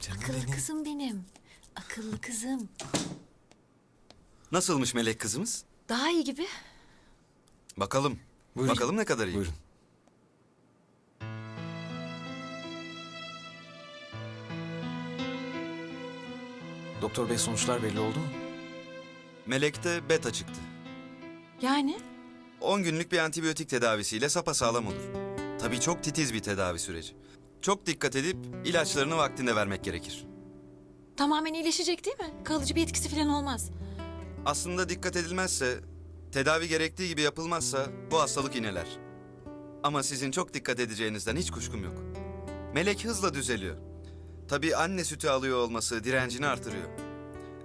Canım Akıllı benim. kızım benim. Akıllı kızım. Nasılmış melek kızımız? Daha iyi gibi. Bakalım. Buyurun. Bakalım ne kadar iyi. Buyurun. Doktor bey sonuçlar belli oldu mu? Melek'te beta çıktı. Yani 10 günlük bir antibiyotik tedavisiyle sapasağlam olur. Tabii çok titiz bir tedavi süreci. Çok dikkat edip ilaçlarını vaktinde vermek gerekir. tamamen iyileşecek değil mi? Kalıcı bir etkisi falan olmaz. Aslında dikkat edilmezse, tedavi gerektiği gibi yapılmazsa bu hastalık ineler. Ama sizin çok dikkat edeceğinizden hiç kuşkum yok. Melek hızla düzeliyor. Tabii anne sütü alıyor olması direncini artırıyor.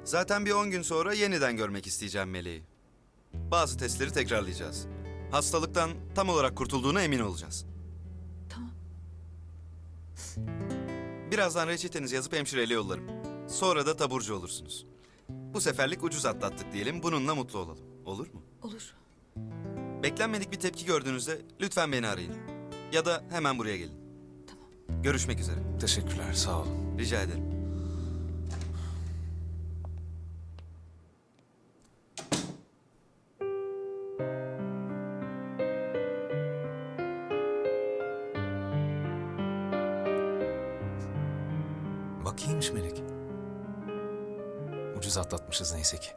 Zaten bir 10 gün sonra yeniden görmek isteyeceğim Meleği. Bazı testleri tekrarlayacağız. Hastalıktan tam olarak kurtulduğuna emin olacağız. Birazdan reçetenizi yazıp hemşireyle yollarım. Sonra da taburcu olursunuz. Bu seferlik ucuz atlattık diyelim, bununla mutlu olalım. Olur mu? Olur. Beklenmedik bir tepki gördüğünüzde lütfen beni arayın. Ya da hemen buraya gelin. Tamam. Görüşmek üzere. Teşekkürler sağ olun. Rica ederim. Bak iyiymiş Melek. Ucuz atlatmışız neyse ki.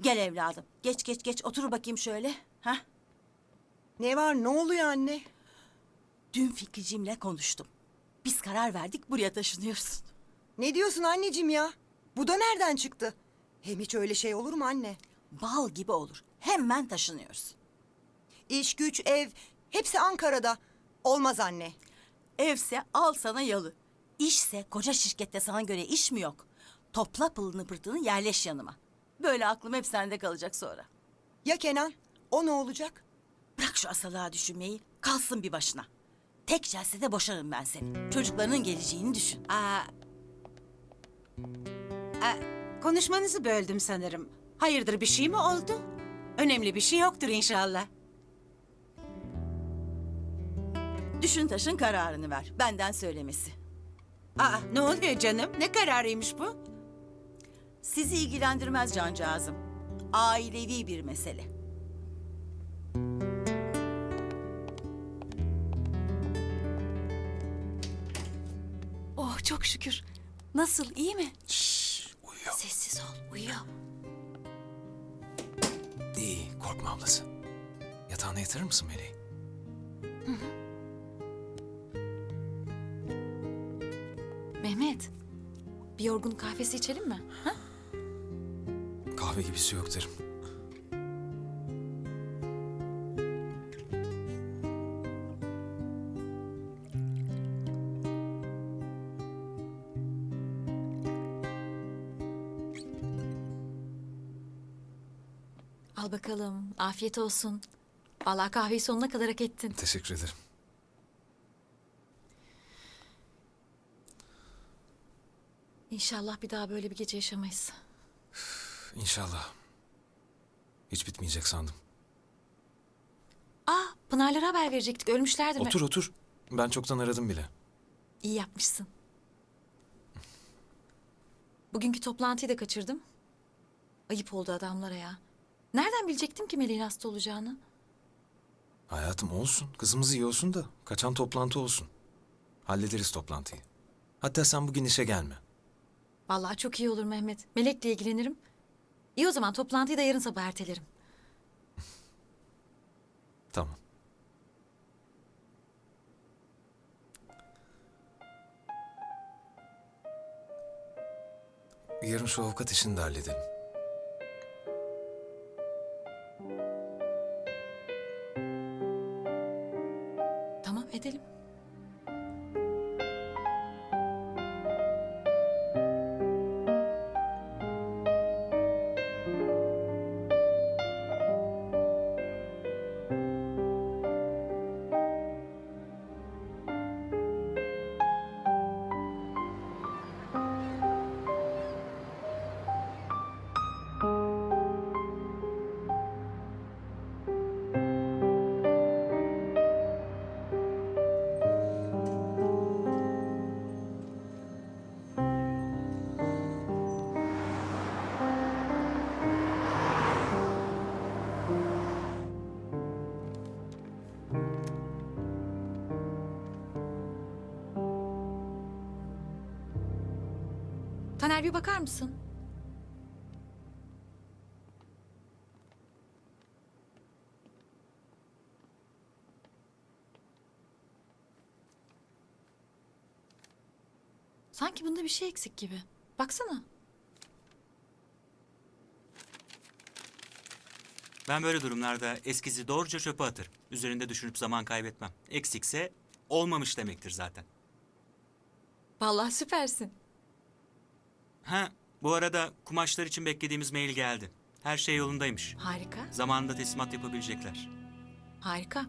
Gel evladım. Geç geç geç otur bakayım şöyle. Ha? Ne var ne oluyor anne? Dün Fikricimle konuştum. Biz karar verdik buraya taşınıyoruz. Ne diyorsun anneciğim ya? Bu da nereden çıktı? Hem hiç öyle şey olur mu anne? Bal gibi olur. Hemen taşınıyoruz. İş güç ev hepsi Ankara'da. Olmaz anne. Evse al sana yalı. İşse koca şirkette sana göre iş mi yok? Topla pılını pırtını yerleş yanıma. Böyle aklım hep sende kalacak sonra. Ya Kenan? O ne olacak? Bırak şu asalığa düşünmeyi. Kalsın bir başına. Tek celsede boşarım ben seni. Çocuklarının geleceğini düşün. Aa, Aa, konuşmanızı böldüm sanırım. Hayırdır bir şey mi oldu? Önemli bir şey yoktur inşallah. Düşün taşın kararını ver. Benden söylemesi. Aa, ne oluyor canım? Ne kararıymış bu? Sizi ilgilendirmez cancağızım. Ailevi bir mesele. Oh çok şükür. Nasıl iyi mi? Uyuyor. Sessiz ol uyuyor. İyi korkma ablası. Yatağına yatırır mısın Meleği? Mehmet bir yorgun kahvesi içelim mi? Ha? Kahve gibisi yok derim. Al bakalım afiyet olsun. Vallahi kahveyi sonuna kadar hak ettin. Teşekkür ederim. İnşallah bir daha böyle bir gece yaşamayız. İnşallah. Hiç bitmeyecek sandım. Aa Pınar'lara haber verecektik ölmüşlerdir. Otur otur. Ben çoktan aradım bile. İyi yapmışsın. Bugünkü toplantıyı da kaçırdım. Ayıp oldu adamlara ya. Nereden bilecektim ki Meleğin hasta olacağını? Hayatım olsun. Kızımız iyi olsun da kaçan toplantı olsun. Hallederiz toplantıyı. Hatta sen bugün işe gelme. Vallahi çok iyi olur Mehmet. Melek'le ilgilenirim. İyi o zaman toplantıyı da yarın sabah ertelerim. Tamam. Yarın şu avukat işini de halledelim. Taner bir bakar mısın? Sanki bunda bir şey eksik gibi. Baksana. Ben böyle durumlarda eskizi doğruca çöpe atarım. Üzerinde düşünüp zaman kaybetmem. Eksikse olmamış demektir zaten. Vallahi süpersin. Ha, bu arada kumaşlar için beklediğimiz mail geldi. Her şey yolundaymış. Harika, Zamanında teslimat yapabilecekler. harika.